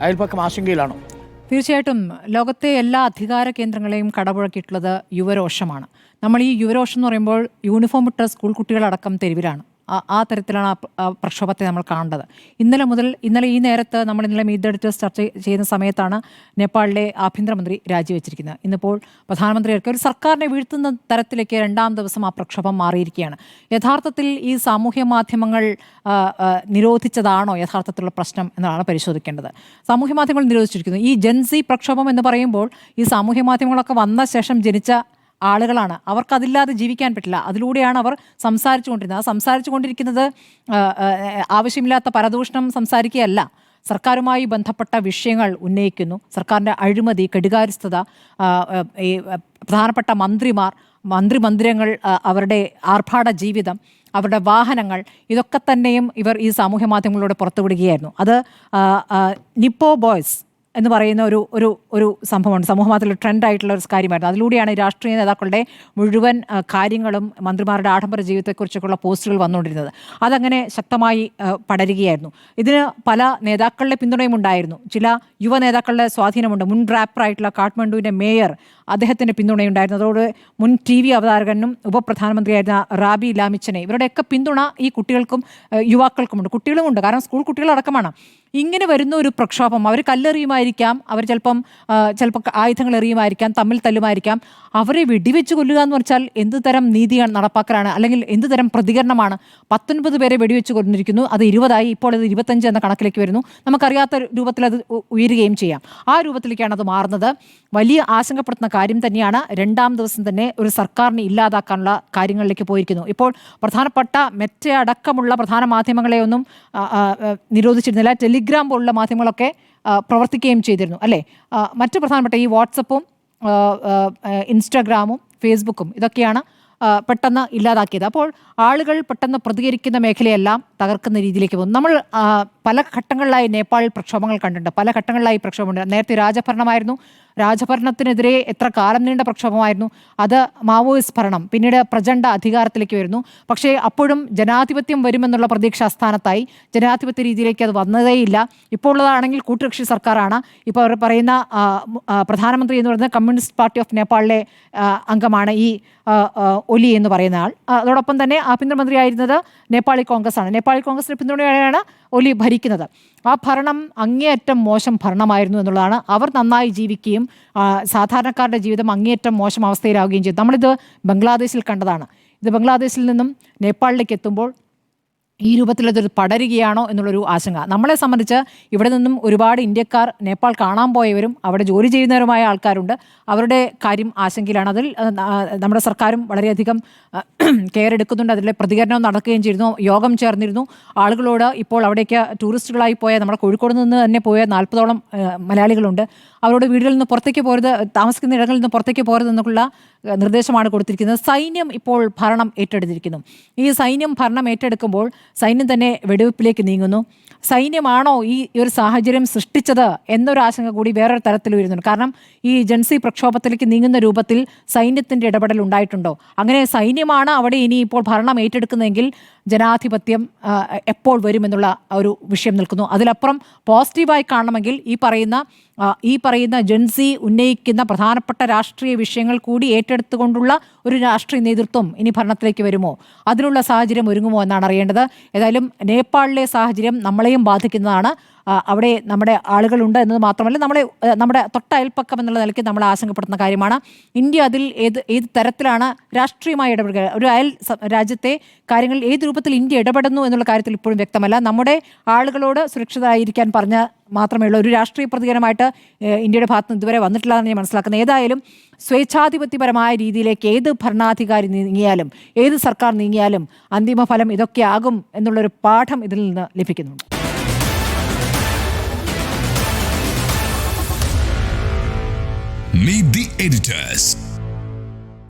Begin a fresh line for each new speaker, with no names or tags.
അയൽപ്പക്കം ആശങ്കയിലാണോ?
തീർച്ചയായിട്ടും ലോകത്തെ എല്ലാ അധികാര കേന്ദ്രങ്ങളെയും കടപുഴക്കിയിട്ടുള്ളത് യുവരോഷമാണ്. നമ്മൾ ഈ യുവരോഷം എന്ന് പറയുമ്പോൾ യൂണിഫോം ഇട്ട സ്കൂൾ കുട്ടികളടക്കം തെരുവിലാണ്. ആ- തരത്തിലാണ് ആ പ്രക്ഷോഭത്തെ നമ്മൾ കാണേണ്ടത്. ഇന്നലെ മുതൽ ഇന്നലെ ഈ നേരത്ത് നമ്മൾ ഇന്നലെ മീറ്റ് ചർച്ച ചെയ്യുന്ന സമയത്താണ് നേപ്പാളിലെ ആഭ്യന്തരമന്ത്രി രാജിവെച്ചിരിക്കുന്നത്. ഇന്നിപ്പോൾ പ്രധാനമന്ത്രിയൊക്കെ ഒരു സർക്കാരിനെ വീഴ്ത്തുന്ന തരത്തിലേക്ക് രണ്ടാം ദിവസം ആ പ്രക്ഷോഭം മാറിയിരിക്കുകയാണ്. യഥാർത്ഥത്തിൽ ഈ സാമൂഹ്യ മാധ്യമങ്ങൾ നിരോധിച്ചതാണോ യഥാർത്ഥത്തിലുള്ള പ്രശ്നം എന്നാണ് പരിശോധിക്കേണ്ടത്. സാമൂഹ്യ മാധ്യമങ്ങൾ നിരോധിച്ചിരിക്കുന്നു. ഈ ജൻസി പ്രക്ഷോഭം എന്ന് പറയുമ്പോൾ ഈ സാമൂഹ്യ മാധ്യമങ്ങളൊക്കെ വന്ന ശേഷം ജനിച്ച ആളുകളാണ്. അവർക്കതില്ലാതെ ജീവിക്കാൻ പറ്റില്ല. അതിലൂടെയാണ് അവർ സംസാരിച്ചു കൊണ്ടിരുന്നത് ആ സംസാരിച്ചു കൊണ്ടിരിക്കുന്നത് ആവശ്യമില്ലാത്ത പരദൂഷണം സംസാരിക്കുകയല്ല. സർക്കാരുമായി ബന്ധപ്പെട്ട വിഷയങ്ങൾ ഉന്നയിക്കുന്നു. സർക്കാരിന്റെ അഴിമതി കെടുകാര്യസ്ഥത ഈ പ്രധാനപ്പെട്ട മന്ത്രിമാർ മന്ത്രിമന്ദിരങ്ങൾ അവരുടെ ആർഭാട ജീവിതം അവരുടെ വാഹനങ്ങൾ ഇതൊക്കെ തന്നെയും ഇവർ ഈ സാമൂഹ്യ മാധ്യമങ്ങളിലൂടെ പുറത്തുവിടുകയായിരുന്നു. അത് നിപ്പോ ബോയ്സ് എന്ന് പറയുന്ന ഒരു ഒരു ഒരു സംഭവമുണ്ട് സമൂഹ മാധ്യമത്തിൽ ട്രെൻഡ് ആയിട്ടുള്ള ഒരു കാര്യമായിരുന്നു. അതിലൂടെയാണ് രാഷ്ട്രീയ നേതാക്കളുടെ മുഴുവൻ കാര്യങ്ങളും മന്ത്രിമാരുടെ ആഡംബര ജീവിതത്തെക്കുറിച്ചൊക്കെയുള്ള പോസ്റ്റുകൾ വന്നുകൊണ്ടിരുന്നത്. അതങ്ങനെ ശക്തമായി പടരുകയായിരുന്നു. ഇതിന് പല നേതാക്കളുടെ പിന്തുണയും ഉണ്ടായിരുന്നു ചില യുവ നേതാക്കളുടെ സ്വാധീനമുണ്ട്. മുൻ റാപ്പറായിട്ടുള്ള കാഠ്മണ്ഡുവിന്റെ മേയർ അദ്ദേഹത്തിന്റെ പിന്തുണയുണ്ടായിരുന്നു. അതോട് മുൻ ടി വി അവതാരകനും ഉപപ്രധാനമന്ത്രിയായിരുന്ന റാബി ലാമിച്ചനെ. ഇവരുടെയൊക്കെ പിന്തുണ ഈ കുട്ടികൾക്കും യുവാക്കൾക്കുമുണ്ട്. കുട്ടികളുമുണ്ട്. കാരണം സ്കൂൾ കുട്ടികളടക്കമാണ്. ഇങ്ങനെ വരുന്ന ഒരു പ്രക്ഷോഭം അവർ കല്ലെറിയുമായിരിക്കാം അവർ ചിലപ്പം ചിലപ്പോൾ ആയുധങ്ങൾ എറിയുമായിരിക്കാം തമ്മിൽ തല്ലുമായിരിക്കാം. അവരെ വെടിവെച്ച് കൊല്ലുക എന്ന് പറഞ്ഞാൽ എന്ത് തരം നീതിയാണ് നടപ്പാക്കലാണ്? അല്ലെങ്കിൽ എന്ത് തരം പ്രതികരണമാണ്? പത്തൊൻപത് പേരെ വെടിവെച്ച് കൊണ്ടിരിക്കുന്നു അത് ഇരുപതായി. ഇപ്പോൾ അത് ഇരുപത്തഞ്ച് എന്ന കണക്കിലേക്ക് വരുന്നു. നമുക്കറിയാത്ത രൂപത്തിൽ അത് ഉയരുകയും ചെയ്യാം. ആ രൂപത്തിലേക്കാണ് അത് മാറുന്നത്. വലിയ ആശങ്കപ്പെടുത്തുന്ന കാര്യം തന്നെയാണ് രണ്ടാം ദിവസം തന്നെ ഒരു സർക്കാരിനെ ഇല്ലാതാക്കാനുള്ള കാര്യങ്ങളിലേക്ക് പോയിരിക്കുന്നു. ഇപ്പോൾ പ്രധാനപ്പെട്ട മെറ്റ അടക്കമുള്ള പ്രധാന മാധ്യമങ്ങളെ ഒന്നും ആ, ആ, ആ, നിരോധിച്ചിരുന്നില്ല. ടെലിഗ്രാം പോലുള്ള മാധ്യമങ്ങളൊക്കെ പ്രവർത്തിക്കുകയും ചെയ്തിരുന്നു അല്ലേ? മറ്റു പ്രധാനപ്പെട്ട ഈ വാട്സപ്പും ഇൻസ്റ്റാഗ്രാമും ഫേസ്ബുക്കും ഇതൊക്കെയാണ് പെട്ടെന്ന് ഇല്ലാതാക്കിയത്. അപ്പോൾ ആളുകൾ പെട്ടെന്ന് പ്രതികരിക്കുന്ന മേഖലയെല്ലാം തകർക്കുന്ന രീതിയിലേക്ക് പോകും നമ്മൾ പല ഘട്ടങ്ങളിലായി നേപ്പാളിൽ പ്രക്ഷോഭങ്ങൾ കണ്ടിട്ടുണ്ട്. പല ഘട്ടങ്ങളിലായി പ്രക്ഷോഭമുണ്ട്. നേരത്തെ രാജഭരണമായിരുന്നു. രാജഭരണത്തിനെതിരെ എത്ര കാലം നീണ്ട പ്രക്ഷോഭമായിരുന്നു അത് മാവോയിസ്റ്റ് ഭരണം പിന്നീട് പ്രചണ്ഡ അധികാരത്തിലേക്ക് വരുന്നു. പക്ഷേ അപ്പോഴും ജനാധിപത്യം വരുമെന്നുള്ള പ്രതീക്ഷ അസ്ഥാനത്തായി ജനാധിപത്യ രീതിയിലേക്ക് അത് വന്നതേയില്ല. ഇപ്പോൾ ഉള്ളതാണെങ്കിൽ കൂട്ടുകക്ഷി സർക്കാരാണ്. ഇപ്പോൾ അവർ പറയുന്ന പ്രധാനമന്ത്രി എന്ന് പറയുന്നത് കമ്മ്യൂണിസ്റ്റ് പാർട്ടി ഓഫ് നേപ്പാളിലെ അംഗമാണ് ഈ ഒലി എന്ന് പറയുന്ന ആൾ. അതോടൊപ്പം തന്നെ ആഭ്യന്തരമന്ത്രിയായിരുന്നത് നേപ്പാളി കോൺഗ്രസ് ആണ് നേപ്പാളി കോൺഗ്രസിന്റെ പിന്തുണയാണ് ഒലി ഭരിക്കുന്നത്. ആ ഭരണം അങ്ങേയറ്റം മോശം ഭരണമായിരുന്നു എന്നുള്ളതാണ്. അവർ നന്നായി ജീവിക്കുകയും സാധാരണക്കാരുടെ ജീവിതം അങ്ങേയറ്റം മോശം അവസ്ഥയിലാവുകയും ചെയ്തു. നമ്മളിത് ബംഗ്ലാദേശിൽ കണ്ടതാണ്. ഇത് ബംഗ്ലാദേശിൽ നിന്നും നേപ്പാളിലേക്ക് എത്തുമ്പോൾ ഈ രൂപത്തിൽ അതൊരു പടരുകയാണോ എന്നുള്ളൊരു ആശങ്ക. നമ്മളെ സംബന്ധിച്ച് ഇവിടെ നിന്നും ഒരുപാട് ഇന്ത്യക്കാർ നേപ്പാൾ കാണാൻ പോയവരും അവിടെ ജോലി ചെയ്യുന്നവരുമായ ആൾക്കാരുണ്ട്. അവരുടെ കാര്യം ആശങ്കയിലാണ്. അതിൽ നമ്മുടെ സർക്കാരും വളരെയധികം കെയർ എടുക്കുന്നുണ്ട്. അതിലെ പ്രതികരണം നടക്കുകയും ചെയ്തിരുന്നു. യോഗം ചേർന്നിരുന്നു. ആളുകളോട് ഇപ്പോൾ അവിടേക്ക് ടൂറിസ്റ്റുകളായി പോയ നമ്മുടെ കോഴിക്കോട് നിന്ന് തന്നെ പോയ നാൽപ്പതോളം മലയാളികളുണ്ട്. അവരോട് വീടുകളിൽ നിന്ന് പുറത്തേക്ക് പോരുത് താമസിക്കുന്ന ഇടങ്ങളിൽ നിന്ന് പുറത്തേക്ക് പോരുത് നിർദ്ദേശമാണ് കൊടുത്തിരിക്കുന്നത്. സൈന്യം ഇപ്പോൾ ഭരണം ഏറ്റെടുത്തിരിക്കുന്നു. ഈ സൈന്യം ഭരണം ഏറ്റെടുക്കുമ്പോൾ സൈന്യം തന്നെ വെടിവെപ്പിലേക്ക് നീങ്ങുന്നു. സൈന്യമാണോ ഈ ഒരു സാഹചര്യം സൃഷ്ടിച്ചത് എന്നൊരു ആശങ്ക കൂടി വേറൊരു തരത്തിൽ വരുന്നുണ്ട് കാരണം ഈ ജൻസി പ്രക്ഷോഭത്തിലേക്ക് നീങ്ങുന്ന രൂപത്തിൽ സൈന്യത്തിന്റെ ഇടപെടൽ ഉണ്ടായിട്ടുണ്ടോ? അങ്ങനെ സൈന്യമാണ് അവിടെ ഇനി ഇപ്പോൾ ഭരണം ഏറ്റെടുക്കുന്നതെങ്കിൽ ജനാധിപത്യം എപ്പോൾ വരുമെന്നുള്ള ഒരു വിഷയം നിൽക്കുന്നു. അതിലപ്പുറം പോസിറ്റീവായി കാണണമെങ്കിൽ ഈ പറയുന്ന ഈ പറയുന്ന ജൻസി ഉന്നയിക്കുന്ന പ്രധാനപ്പെട്ട രാഷ്ട്രീയ വിഷയങ്ങൾ കൂടി ഏറ്റെടുത്തുകൊണ്ടുള്ള ഒരു രാഷ്ട്രീയ നേതൃത്വം ഇനി ഭരണത്തിലേക്ക് വരുമോ? അതിനുള്ള സാഹചര്യം ഒരുങ്ങുമോ എന്നാണ് അറിയേണ്ടത്. ഏതായാലും നേപ്പാളിലെ സാഹചര്യം നമ്മളെയും ബാധിക്കുന്നതാണ്. അവിടെ നമ്മുടെ ആളുകളുണ്ട് എന്നത് മാത്രമല്ല നമ്മളെ നമ്മുടെ തൊട്ടയൽപ്പക്കം എന്നുള്ള നിലയ്ക്ക് നമ്മൾ ആശങ്കപ്പെടുന്ന കാര്യമാണ്. ഇന്ത്യ അതിൽ ഏത് ഏത് തരത്തിലാണ് രാഷ്ട്രീയമായി ഇടപെടുക? ഒരു അയൽ രാജ്യത്തെ കാര്യങ്ങളിൽ ഏത് രൂപത്തിൽ ഇന്ത്യ ഇടപെടുന്നു എന്നുള്ള കാര്യത്തിൽ ഇപ്പോഴും വ്യക്തമല്ല. നമ്മുടെ ആളുകളോട് സുരക്ഷിതരായിരിക്കാൻ പറഞ്ഞ മാത്രമേ ഉള്ളൂ. ഒരു രാഷ്ട്രീയ പ്രതികരണമായിട്ട് ഇന്ത്യയുടെ ഭാഗത്ത് നിന്ന് ഇതുവരെ വന്നിട്ടില്ല എന്ന് ഞാൻ മനസ്സിലാക്കുന്നത്. ഏതായാലും സ്വേച്ഛാധിപത്യപരമായ രീതിയിലേക്ക് ഏത് ഭരണാധികാരി നീങ്ങിയാലും ഏത് സർക്കാർ നീങ്ങിയാലും അന്തിമ ഫലം ഇതൊക്കെയാകും എന്നുള്ളൊരു പാഠം ഇതിൽ നിന്ന് ലഭിക്കുന്നുണ്ട്.
Meet the editors.